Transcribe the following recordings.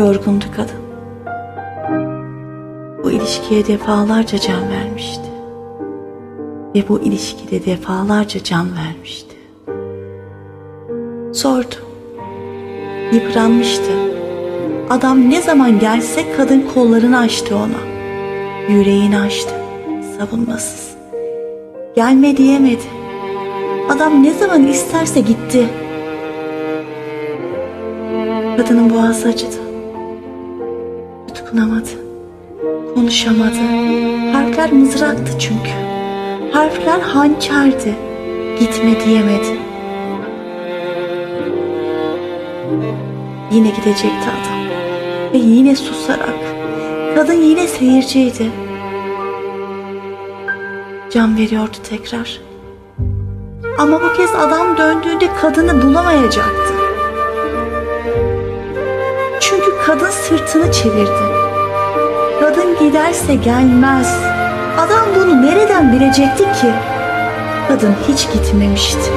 Yorgundu kadın. Bu ilişkiye defalarca can vermişti. Ve bu ilişkide defalarca can vermişti. Zordu. Yıpranmıştı. Adam ne zaman gelse kadın kollarını açtı ona. Yüreğini açtı. Savunmasız. Gelme diyemedi. Adam ne zaman isterse gitti. Kadının boğazı acıdı. Yutkunamadı. Konuşamadı. Harfler mızraktı çünkü. Harfler hançerdi. Gitme diyemedi. Yine gidecekti adam. Ve yine susarak. Kadın yine seyirciydi. Can veriyordu tekrar. Ama bu kez adam döndüğünde kadını bulamayacaktı. Kadın sırtını çevirdi. Kadın giderse gelmez. Adam bunu nereden bilecekti ki? Kadın hiç gitmemişti.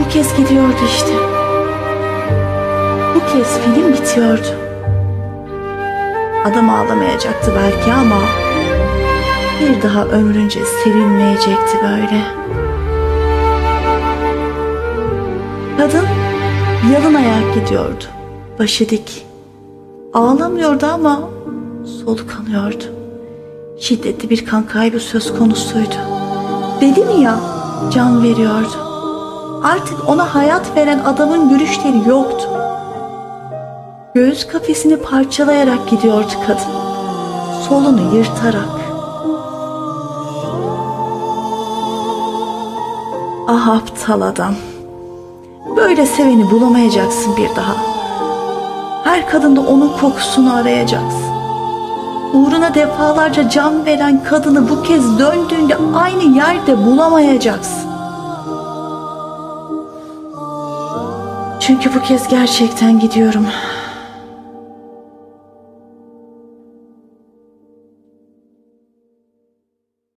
Bu kez gidiyordu işte. Bu kez film bitiyordu. Adam ağlamayacaktı belki ama bir daha ömrünce sevilmeyecekti böyle. Kadın yalın ayak gidiyordu. Başı dik. Ağlamıyordu ama soluk alıyordu. Şiddetli bir kan kaybı söz konusuydu. Dedim ya can veriyordu. Artık ona hayat veren adamın görüşleri yoktu. Göğüs kafesini parçalayarak gidiyordu kadın. Solunu yırtarak. Ah aptal adam. Böyle seveni bulamayacaksın bir daha. Her kadında onun kokusunu arayacaksın. Uğruna defalarca can veren kadını bu kez döndüğünde aynı yerde bulamayacaksın. Çünkü bu kez gerçekten gidiyorum.